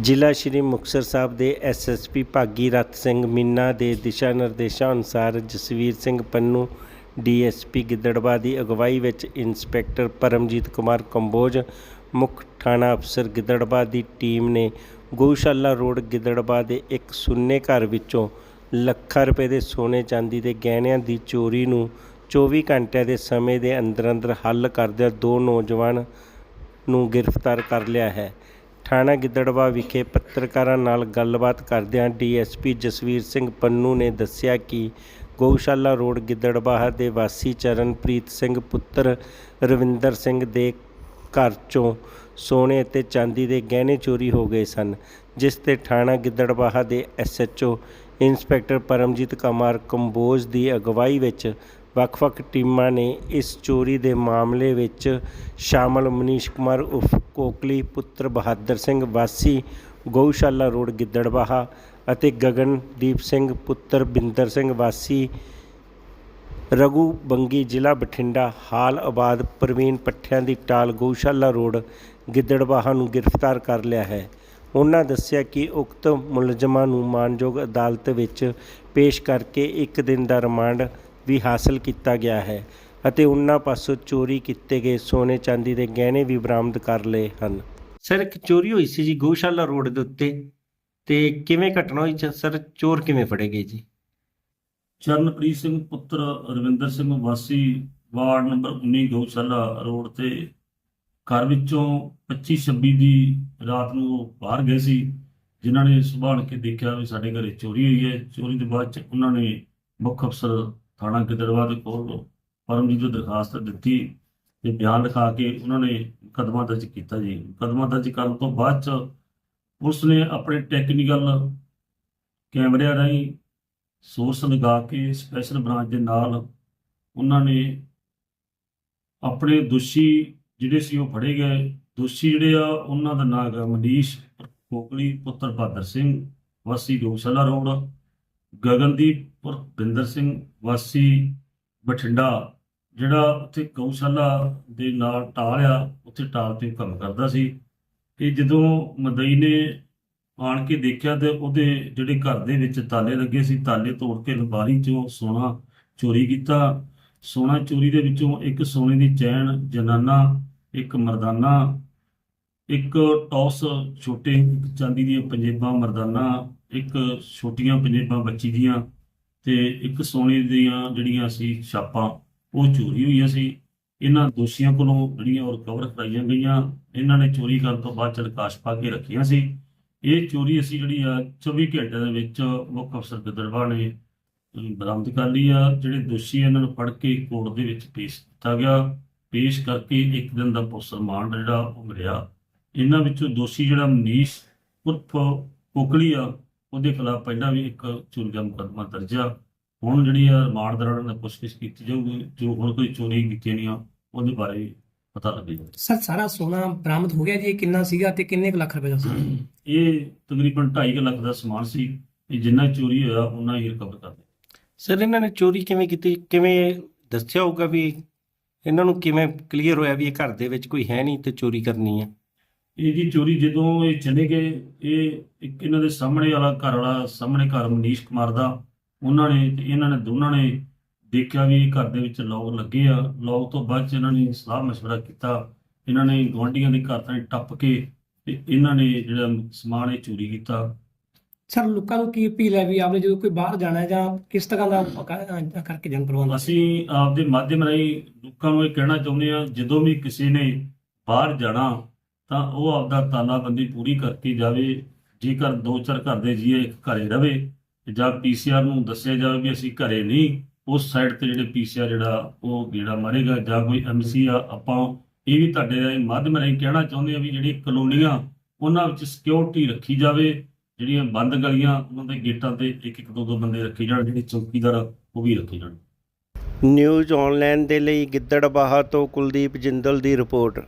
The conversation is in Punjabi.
ਜ਼ਿਲ੍ਹਾ ਸ਼੍ਰੀ ਮੁਕਤਸਰ ਸਾਹਿਬ ਦੇ ਐਸਐਸਪੀ ਭਾਗੀ ਰਤ ਸਿੰਘ ਮੀਨਾ ਦੇ ਦਿਸ਼ਾ ਨਿਰਦੇਸ਼ਾਂ ਅਨੁਸਾਰ ਜਸਵੀਰ ਸਿੰਘ ਪੰਨੂ ਡੀਐਸਪੀ ਗਿੱਦੜਬਾਹਾ ਦੀ ਅਗਵਾਈ ਵਿੱਚ ਇੰਸਪੈਕਟਰ ਪਰਮਜੀਤ ਕੁਮਾਰ ਕੰਬੋਜ, ਮੁੱਖ ਥਾਣਾ ਅਫਸਰ ਗਿੱਦੜਬਾਹਾ ਦੀ ਟੀਮ ਨੇ ਗਊਸ਼ਾਲਾ ਰੋਡ ਗਿੱਦੜਬਾਹਾ ਦੇ ਇੱਕ ਸੁੰਨੇ ਘਰ ਵਿੱਚੋਂ ਲੱਖਾਂ ਰੁਪਏ ਦੇ ਸੋਨੇ ਚਾਂਦੀ ਦੇ ਗਹਿਣਿਆਂ ਦੀ ਚੋਰੀ ਨੂੰ 24 ਘੰਟਿਆਂ ਦੇ ਸਮੇਂ ਦੇ ਅੰਦਰ ਅੰਦਰ ਹੱਲ ਕਰਦਿਆਂ ਦੋ ਨੌਜਵਾਨ ਨੂੰ ਗ੍ਰਿਫਤਾਰ ਕਰ ਲਿਆ ਹੈ। ਥਾਣਾ ਗਿੱਦੜਬਾਹਾ ਵਿਖੇ ਪੱਤਰਕਾਰਾਂ ਨਾਲ ਗੱਲਬਾਤ ਕਰਦਿਆਂ ਡੀਐਸਪੀ ਜਸਵੀਰ ਸਿੰਘ ਪੰਨੂ ਨੇ ਦੱਸਿਆ ਕਿ ਗਊਸ਼ਾਲਾ ਰੋਡ ਗਿੱਦੜਬਾਹਾ ਦੇ ਵਾਸੀ ਚਰਨਪ੍ਰੀਤ ਸਿੰਘ ਪੁੱਤਰ ਰਵਿੰਦਰ ਸਿੰਘ ਦੇ ਘਰ ਚੋਂ ਸੋਨੇ ਅਤੇ ਚਾਂਦੀ ਦੇ ਗਹਿਣੇ ਚੋਰੀ ਹੋ ਗਏ ਸਨ, ਜਿਸ ਤੇ ਥਾਣਾ ਗਿੱਦੜਬਾਹਾ ਦੇ ਐਸਐਚਓ ਇੰਸਪੈਕਟਰ ਪਰਮਜੀਤ ਕੁਮਾਰ ਕੰਬੋਜ ਦੀ ਅਗਵਾਈ ਵਿੱਚ ਵੱਖ-ਵੱਖ ਟੀਮਾਂ ਨੇ ਇਸ ਚੋਰੀ ਦੇ ਮਾਮਲੇ ਵਿੱਚ ਸ਼ਾਮਲ ਮਨੀਸ਼ ਕੁਮਾਰ ਉਰਫ ਕੋਕਲੀ, ਪੁੱਤਰ ਬਹਾਦਰ ਸਿੰਘ ਵਾਸੀ, ਗਊਸ਼ਾਲਾ ਰੋਡ ਗਿੱਦੜਬਾਹਾ ਅਤੇ ਗਗਨਦੀਪ ਸਿੰਘ, ਪੁੱਤਰ ਬਿੰਦਰ ਸਿੰਘ ਵਾਸੀ, ਰਘੂ ਬੰਗੀ ਜ਼ਿਲ੍ਹਾ ਬਠਿੰਡਾ, ਹਾਲ ਆਬਾਦ ਪ੍ਰਵੀਨ ਪੱਠਿਆਂ ਦੀ ਟਾਲ ਗਊਸ਼ਾਲਾ ਰੋਡ ਗਿੱਦੜਬਾਹਾ ਨੂੰ ਗ੍ਰਿਫਤਾਰ ਕਰ ਲਿਆ ਹੈ। ਉਹਨਾਂ ਦੱਸਿਆ ਕਿ ਉਕਤ ਮੁਲਜ਼ਮਾਂ ਨੂੰ ਮਾਨਯੋਗ ਅਦਾਲਤ ਵਿੱਚ ਪੇਸ਼ ਕਰਕੇ ਇੱਕ ਦਿਨ ਦਾ ਰਿਮਾਂਡ ਵੀ ਹਾਸਲ ਕੀਤਾ ਗਿਆ ਹੈ ਅਤੇ ਉਹਨਾਂ ਪਾਸੋਂ ਚੋਰੀ ਕੀਤੇ ਗਏ ਸੋਨੇ ਚਾਂਦੀ ਦੇ ਗਹਿਣੇ ਵੀ ਬਰਾਮਦ ਕਰ ਲਏ ਹਨ। ਸਰ ਇੱਕ ਚੋਰੀ ਹੋਈ ਸੀ ਜੀ ਗਊਸ਼ਾਲਾ ਰੋਡ ਦੇ ਉੱਤੇ। ਤੇ ਕਿਵੇਂ ਘਟਨਾ ਹੋਈ ਸਰ ਚੋਰ ਕਿਵੇਂ ਫੜੇ ਗਏ ਜੀ? ਚਰਨਪ੍ਰੀਤ ਸਿੰਘ ਪੁੱਤਰ ਰਵਿੰਦਰ ਸਿੰਘ ਵਾਸੀ ਵਾਰਡ ਨੰਬਰ 19 ਗਊਸ਼ਾਲਾ ਰੋਡ ਤੇ ਘਰ ਵਿੱਚੋਂ 25 26 ਦੀ ਰਾਤ ਨੂੰ ਉਹ ਬਾਹਰ ਗਏ ਸੀ ਜਿਨ੍ਹਾਂ ਨੇ ਸੰਭਾਲ ਕੇ ਦੇਖਿਆ ਵੀ ਸਾਡੇ ਘਰੇ ਚੋਰੀ ਹੋਈ ਹੈ। ਚੋਰੀ ਦੇ ਬਾਅਦ ਚ ਉਹਨਾਂ ਨੇ ਮੁੱਖ ਅਫਸਰ ਥਾਣਾ ਗਿੱਦੜਵਾ ਦੇ ਕੋਲ ਪਰਮਜੀਤ ਨੂੰ ਦਰਖਾਸਤ ਦਿੱਤੀ ਤੇ ਬਿਆਨ ਲਿਖਾ ਕੇ ਉਹਨਾਂ ਨੇ ਕਦਮਾਂ ਦਰਜ ਕੀਤਾ ਜੀ। ਮੁਕੱਦਮਾ ਦਰਜ ਕਰਨ ਤੋਂ ਬਾਅਦ ਚ ਪੁਲਿਸ ਨੇ ਆਪਣੇ ਟੈਕਨੀਕਲ ਕੈਮਰਿਆਂ ਰਾਹੀਂ ਸੋਰਸ ਲਗਾ ਕੇ ਸਪੈਸ਼ਲ ਬ੍ਰਾਂਚ ਦੇ ਨਾਲ ਉਹਨਾਂ ਨੇ ਆਪਣੇ ਦੋਸ਼ੀ ਜਿਹੜੇ ਸੀ ਉਹ ਫੜੇ ਗਏ। ਦੋਸ਼ੀ ਜਿਹੜੇ ਆ, ਉਹਨਾਂ ਦਾ ਨਾਮ ਹੈ ਮਨੀਸ਼ ਕੋਕਲੀ, ਪੁੱਤਰ ਬਹਾਦਰ ਸਿੰਘ, ਵਾਸੀ ਗਊਸ਼ਾਲਾ ਰੋਡ। ਗਗਨਦੀਪ ਉਰ ਸਿੰਘ ਵਾਸੀ ਬਠਿੰਡਾ, ਜਿਹੜਾ ਉੱਥੇ ਗਊਸ਼ਾਲਾ ਦੇ ਨਾਲ ਟਾਲ ਆ, ਉੱਥੇ ਟਾਲ ਤੇ ਕੰਮ ਕਰਦਾ ਸੀ ਕਿ ਜਦੋਂ ਮਦਈ ਨੇ ਆਣ ਕੇ ਦੇਖਿਆ ਤੇ ਉਹਦੇ ਜਿਹੜੇ ਘਰ ਦੇ ਵਿੱਚ ਤਾਲੇ ਲੱਗੇ ਸੀ, ਤਾਲੇ ਤੋੜ ਕੇ ਲੰਬਾਰੀ ਚੋਂ ਸੋਨਾ ਚੋਰੀ ਕੀਤਾ। ਸੋਨਾ ਚੋਰੀ ਦੇ ਵਿੱਚੋਂ ਇੱਕ ਸੋਨੇ ਦੀ ਚੈਨ, ਜਨਾਨਾ, ਇੱਕ ਮਰਦਾਨਾ ਇੱਕ ਟੌਸ ਛੋਟੇ ਚਾਂਦੀ ਦੀਆਂ ਪੰਜੇਬਾਂ, ਮਰਦਾਨਾ, ਇੱਕ ਛੋਟੀਆਂ ਪੰਜੇਬਾਂ ਬੱਚੀ ਦੀਆਂ ਤੇ ਇੱਕ ਸੋਨੇ ਦੀਆਂ ਜਿਹੜੀਆਂ ਸੀ ਛਾਪਾਂ, ਉਹ ਚੋਰੀ ਹੋਈਆਂ ਸੀ। ਇਹਨਾਂ ਦੋਸ਼ੀਆਂ ਕੋਲੋਂ ਜਿਹੜੀਆਂ ਉਹ ਰਿਕਵਰ ਕਰਾਈਆਂ ਗਈਆਂ। ਇਹਨਾਂ ਨੇ ਚੋਰੀ ਕਰਨ ਤੋਂ ਬਾਅਦ ਚਲਕਾਸ਼ ਪਾ ਕੇ ਰੱਖੀਆਂ ਸੀ। ਇਹ ਚੋਰੀ ਅਸੀਂ ਜਿਹੜੀ ਆ 24 ਘੰਟਿਆਂ ਦੇ ਵਿੱਚ ਮੁੱਖ ਅਫਸਰ ਗਿੱਦੜਵਾ ਨੇ ਬਰਾਮਦ ਕਰ ਲਈ ਆ। ਜਿਹੜੇ ਦੋਸ਼ੀ ਇਹਨਾਂ ਨੂੰ ਫੜ ਕੇ ਕੋਰਟ ਦੇ ਵਿੱਚ ਪੇਸ਼ ਕੀਤਾ ਗਿਆ। ਪੇਸ਼ ਕਰਕੇ ਇੱਕ ਦਿਨ ਦਾ ਪੁਲਿਸ ਰਿਮਾਂਡ ਜਿਹੜਾ ਉਹ ਮਿਲਿਆ। ਇਹਨਾਂ ਵਿੱਚੋਂ ਦੋਸ਼ੀ ਜਿਹੜਾ ਮਨੀਸ਼ ਉਰਫ ਕੋਕਲੀ ਆ ਉਹਦੇ ਖਿਲਾਫ ਪਹਿਲਾਂ ਵੀ ਇੱਕ ਚੋਰੀ ਦਾ ਮੁਕੱਦਮਾ ਦਰਜ ਆ। ਹੁਣ ਜਿਹੜੀ ਆ ਰਿਮਾਂਡ ਦੌਰਾਨ ਇਹਨਾਂ ਪੁੱਛਗਿੱਛ ਕੀਤੀ ਜਾਊਗੀ ਜੋ ਹੁਣ ਕੋਈ ਚੋਰੀ ਕੀਤੀ ਨਹੀਂ ਆ ਉਹਦੇ ਬਾਰੇ ਪਤਾ ਲੱਗੇਗਾ ਸਰ ਸਾਰਾ ਸੋਨਾ ਬਰਾਮਦ ਹੋ ਗਿਆ ਜੀ ਇਹ ਕਿੰਨਾ ਸੀਗਾ ਤੇ ਕਿੰਨੇ ਕੁ ਲੱਖ ਰੁਪਏ ਦਾ ਸੀ? ਇਹ ਤਕਰੀਬਨ 2.5 ਲੱਖ ਦਾ ਸਮਾਨ ਸੀ। ਇਹ ਜਿੰਨਾ ਚੋਰੀ ਹੋਇਆ ਉਹਨਾਂ ਹੀ ਰਿਕਵਰ ਕਰਦੇ ਸਰ ਇਹਨਾਂ ਨੇ ਚੋਰੀ ਕਿਵੇਂ ਕੀਤੀ? ਕਿਵੇਂ ਦੱਸਿਆ ਹੋਊਗਾ ਵੀ ਇਹਨਾਂ ਨੂੰ ਕਿਵੇਂ ਕਲੀਅਰ ਹੋਇਆ ਵੀ ਇਹ ਘਰ ਦੇ ਵਿੱਚ ਕੋਈ ਹੈ ਨਹੀਂ ਤੇ ਚੋਰੀ ਕਰਨੀ ਹੈ ਇਹ ਜੀ ਚੋਰੀ ਜਦੋਂ ਇਹ ਚਲੇ ਗਏ ਇਹ ਇੱਕ ਇਹਨਾਂ ਦੇ ਸਾਹਮਣੇ ਵਾਲਾ ਘਰ ਵਾਲਾ ਸਾਹਮਣੇ ਘਰ ਮਨੀਸ਼ ਕੁਮਾਰ ਦਾ ਉਹਨਾਂ ਨੇ ਤੇ ਇਹਨਾਂ ਨੇ ਦੋਨਾਂ ਨੇ ਦੇਖਿਆ ਵੀ ਘਰ ਦੇ ਵਿੱਚ ਲੋਕ ਲੱਗੇ ਆ ਲੋਕ ਤੋਂ ਬਾਅਦ ਚ ਇਹਨਾਂ ਨੇ ਸਲਾਹ مشورہ ਕੀਤਾ ਇਹਨਾਂ ਨੇ ਗੁਆਂਢੀਆਂ ਦੇ ਘਰ ਤਾਂ ਟੱਪ ਕੇ ਤੇ ਇਹਨਾਂ ਨੇ ਜਿਹੜਾ ਸਮਾਨ ਇਹ ਚੋਰੀ ਕੀਤਾ ਸਰ ਲੋਕਾਂ ਨੂੰ ਕੀ ਅਪੀਲ ਹੈ ਵੀ ਆਪਨੇ ਜਦੋਂ ਕੋਈ ਬਾਹਰ ਜਾਣਾ ਹੈ ਜਾਂ ਕਿਸ ਤਰ੍ਹਾਂ ਦਾ ਕ- ਕਰਕੇ ਜਨ ਪ੍ਰਬੰਧ ਅਸੀਂ ਆਪਦੇ ਮਾਧਿਅਮ ਰਾਹੀਂ ਲੋਕਾਂ ਨੂੰ ਇਹ ਕਹਿਣਾ ਚਾਹੁੰਦੇ ਆ ਜਦੋਂ ਵੀ ਕਿਸੇ ਨੇ ਬਾਹਰ ਜਾਣਾ ਤਾਂ ਉਹ ਆਪਦਾ ਤਾਲਾਬੰਦੀ ਪੂਰੀ ਕਰਕੇ ਜਾਵੇ ਜੇਕਰ ਦੋ ਚਾਰ ਘਰ ਦੇ ਜੀਏ ਇੱਕ ਘਰੇ ਰਵੇ ਤੇ ਜਾਂ ਪੀਸੀਆਰ ਨੂੰ ਦੱਸਿਆ ਜਾਵੇ ਵੀ ਅਸੀਂ ਘਰੇ ਨਹੀਂ ਉਸ ਸਾਈਡ ਤੇ ਜਿਹੜੇ ਪੀਸੀਆਰ ਜਿਹੜਾ ਉਹ ਜਿਹੜਾ ਮਾਰੇਗਾ ਜਾਂ ਕੋਈ ਐਮਸੀ ਆ ਆਪਾਂ ਇਹ ਵੀ ਤੁਹਾਡੇ ਰਾਹੀਂ ਮਾਧਿਅਮ ਰਾਹੀਂ ਕਹਿਣਾ ਚਾਹੁੰਦੇ ਆ ਵੀ ਜਿਹੜੀ ਕਲੋਨੀਆਂ ਉਹਨਾਂ ਵਿੱਚ ਸਿਕਿਉਰਿਟੀ ਰੱਖੀ ਜਾਵੇ ਜਿਹੜੀਆਂ ਬੰਦ ਗਲੀਆਂ ਉਹਨਾਂ ਦੇ ਗੇਟਾਂ ਤੇ ਇੱਕ ਇੱਕ ਦੋ ਦੋ ਬੰਦੇ ਰੱਖੇ ਜਾਣ ਜਿਹੜੇ ਚੌਕੀਦਾਰ ਆ, ਉਹ ਵੀ ਰੱਖੇ ਜਾਣ। ਨਿਊਜ਼ ਆਨਲਾਈਨ ਦੇ ਲਈ ਗਿੱਦੜਬਾਹਾ ਤੋਂ ਕੁਲਦੀਪ ਜਿੰਦਲ ਦੀ ਰਿਪੋਰਟ।